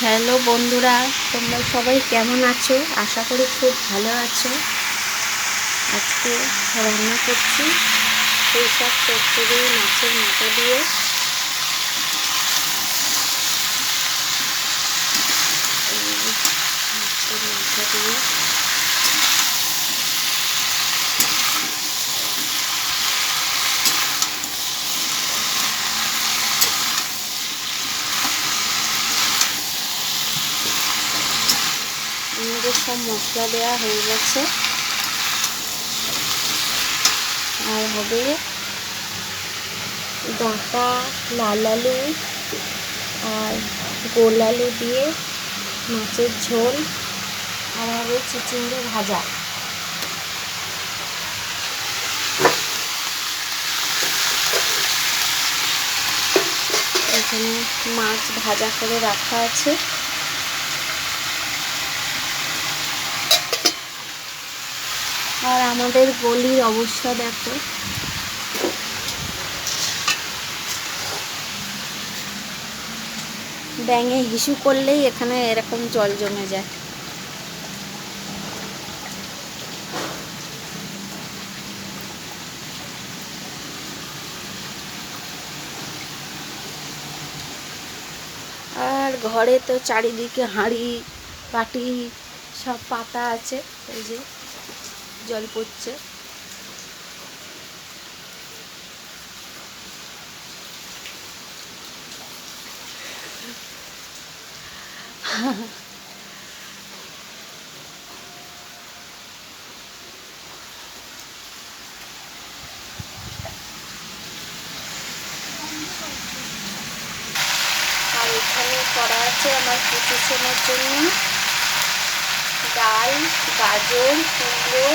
Hello বন্ধুরা, তোমরা সবাই কেমন আছো? আশা করি খুব ভালো আছো। আজকে রান্না করছি সেই সব চচ্চড়ি মাছের মাথা দিয়ে। মাছের মাথা দিয়ে আমাদের সব মশলা দেওয়া হয়ে গেছে। আর হবে ডাঁটা, লাল আলু আর গোল আলু দিয়ে মাছের ঝোল আর হবে চিচিঙ্গে ভাজা। এখানে মাছ ভাজা করে রাখা আছে। আর আমাদের গলির অবস্থা দেখো। ব্যাঙে হিসু করলেই এখানে এরকম জল জমে যায়। আর ঘরে তো চারিদিকে হাঁড়ি পাটি সব পাতা আছে, এই যে। জল পড়ছে। করা আছে আমার কুচুসনের জন্য। ডাল গাজর কুমড়ো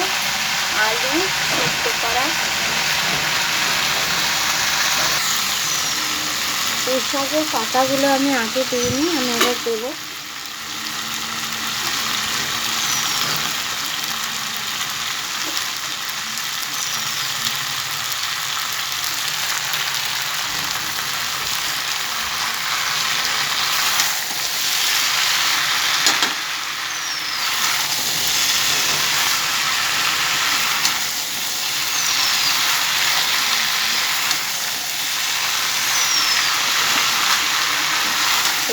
আলু সিদ্ধ করা এই শাকের পাতাগুলো আমি আগে দিইনি আমি এবার দেবো।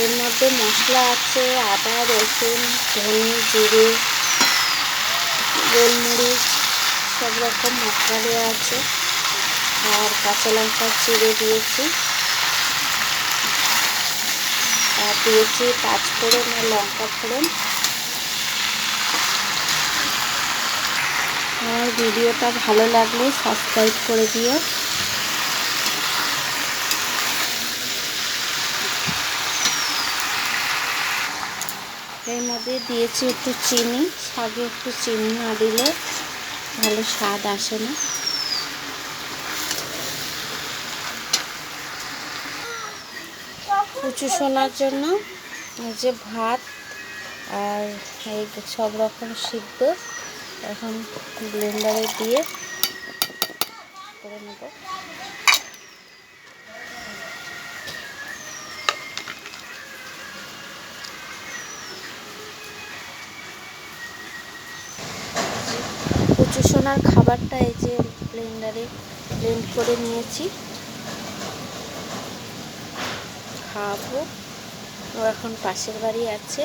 এর মধ্যে মশলা আছে, আদা, রসুন, ধনে জিরে, গোলমরিচ, সব রকম মশলা দেওয়া আছে। আর কাঁচা লঙ্কা চিড়ে দিয়েছি। আর দিয়েছি পাঁচ ফোড়ন আর লঙ্কা ফোড়ন। আমার ভিডিওটা ভালো লাগলে সাবস্ক্রাইব করে দিও। এর মধ্যে দিয়েছি একটু চিনি শাকে একটু চিনি না দিলে ভালো স্বাদ আসে না। কুচু শোনার জন্য যে ভাত আর এই সব রকম সিদ্ধ এখন ব্লেন্ডারে দিয়ে করে নেব। সোনার খাবারটা এই যে ব্লেন্ডারে ব্লেন্ড করে নিয়েছি। খাব। ও এখন পাশের বাড়ি আছে।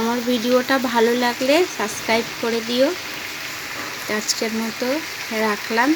আমার ভিডিওটা ভালো লাগলে সাবস্ক্রাইব করে দিও। আজকের মতো রাখলাম।